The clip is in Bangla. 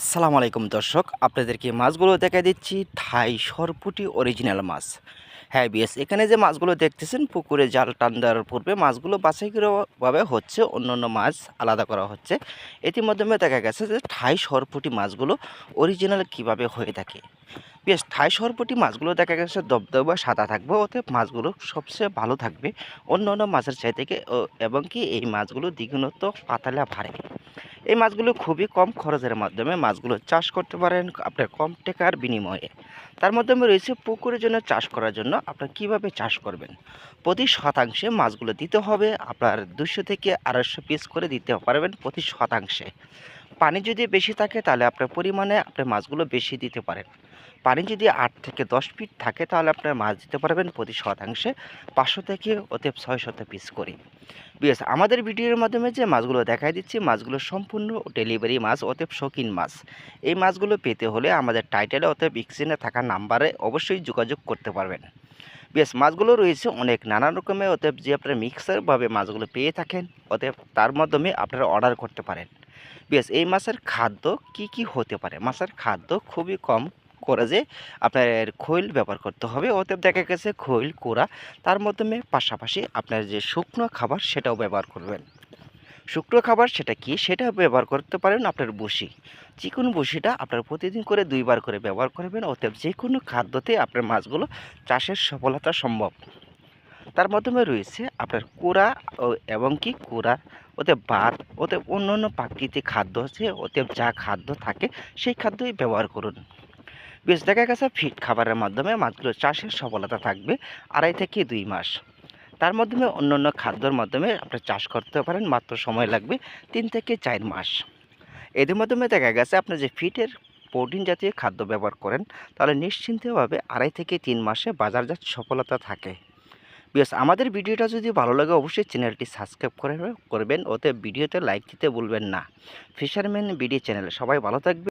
আসসালামু আলাইকুম দর্শক, আপনাদেরকে মাছগুলো দেখা দিচ্ছি, থাই সরপুটি অরিজিনাল মাছ। হ্যাঁ বিএস, এখানে যে মাছগুলো দেখতেছেন, পুকুরে জাল টান দেওয়ার পূর্বে মাছগুলো বাছাইভাবে হচ্ছে অন্য অন্য মাছ আলাদা করা হচ্ছে। ইতিমধ্যে দেখা গেছে যে থাই সরপুটি মাছগুলো অরিজিনাল কীভাবে হয়ে থাকে। বেশ থাই সরপুটি মাছগুলো দেখা গেছে দবদবা সাদা থাকবে ওতে মাছগুলো সবচেয়ে ভালো থাকবে অন্য অন্য মাছের চাই থেকে এবং কি এই মাছগুলো দ্বিগুণত পাতালা ভারে। এই মাছগুলো খুবই কম খরচের মাধ্যমে মাছগুলো চাষ করতে পারেন আপনার কম টাকার বিনিময়ে। তার মাধ্যমে রয়েছে পুকুরের জন্য চাষ করার জন্য আপনার কীভাবে চাষ করবেন? প্রতি শতাংশে মাছগুলো দিতে হবে, আপনার দুশো থেকে আড়াইশো পিস করে দিতে পারবেন প্রতি শতাংশে। পানি যদি বেশি থাকে তাহলে আপনার পরিমাণে আপনার মাছগুলো বেশি দিতে পারেন। পানি যদি আট থেকে দশ ফিট থাকে, তাহলে আপনার মাছ দিতে পারবেন প্রতি শতাংশে পাঁচশো থেকে অতএব ছয়শত পিস করে। বিএস, আমাদের ভিডিওর মাধ্যমে যে মাছগুলো দেখাই দিচ্ছি, মাছগুলো সম্পূর্ণ ডেলিভারি মাছ, অতএব শৌখিন মাছ। এই মাছগুলো পেতে হলে আমাদের টাইটেলে অতএব স্ক্রিনে থাকা নাম্বারে অবশ্যই যোগাযোগ করতে পারবেন। বেশ মাছগুলো রয়েছে অনেক নানা রকমের, অতএব যে আপনারা মিক্সারভাবে মাছগুলো পেয়ে থাকেন, অতএব তার মাধ্যমে আপনারা অর্ডার করতে পারেন। বেশ এই মাছের খাদ্য কি কি হতে পারে? মাছের খাদ্য খুবই কম করে যে আপনার খৈল ব্যবহার করতে হবে। অতএব দেখা গেছে খৈল, কোড়া তার মাধ্যমে পাশাপাশি আপনার যে শুকনো খাবার সেটাও ব্যবহার করবেন। শুকনো খাবার সেটা কি? সেটা ব্যবহার করতে পারেন আপনার বসি। চিকন বসিটা আপনার প্রতিদিন করে দুইবার করে ব্যবহার করবেন। অতএব যে কোনো খাদ্যতে আপনার মাছগুলো চাষের সফলতা সম্ভব। তার মাধ্যমে রয়েছে আপনার কুড়া ও- এবং কি কুড়া ওতে ভাত ওতে অন্য অন্য প্রাকৃতিক খাদ্য আছে। ওতে যা খাদ্য থাকে সেই খাদ্যই ব্যবহার করুন। দেখা গেছে ফিট খাবারের মাধ্যমে মাছগুলো চাষের সফলতা থাকবে আড়াই থেকে দুই মাস। তার মাধ্যমে অন্য অন্য খাদ্যর মাধ্যমে আপনি চাষ করতে পারেন, মাত্র সময় লাগবে তিন থেকে চার মাস। এদের মাধ্যমে দেখা গেছে আপনি যে ফিটের প্রোটিন জাতীয় খাদ্য ব্যবহার করেন, তাহলে নিশ্চিন্তভাবে আড়াই থেকে তিন মাসে বাজারজাত সফলতা থাকে। বেশ আমাদের ভিডিওটা যদি ভালো লাগে অবশ্যই চ্যানেলটি সাবস্ক্রাইব করে করবেন, ওতে ভিডিওতে লাইক দিতে ভুলবেন না। ফিশারম্যান ভিডিও চ্যানেল, সবাই ভালো থাকবে।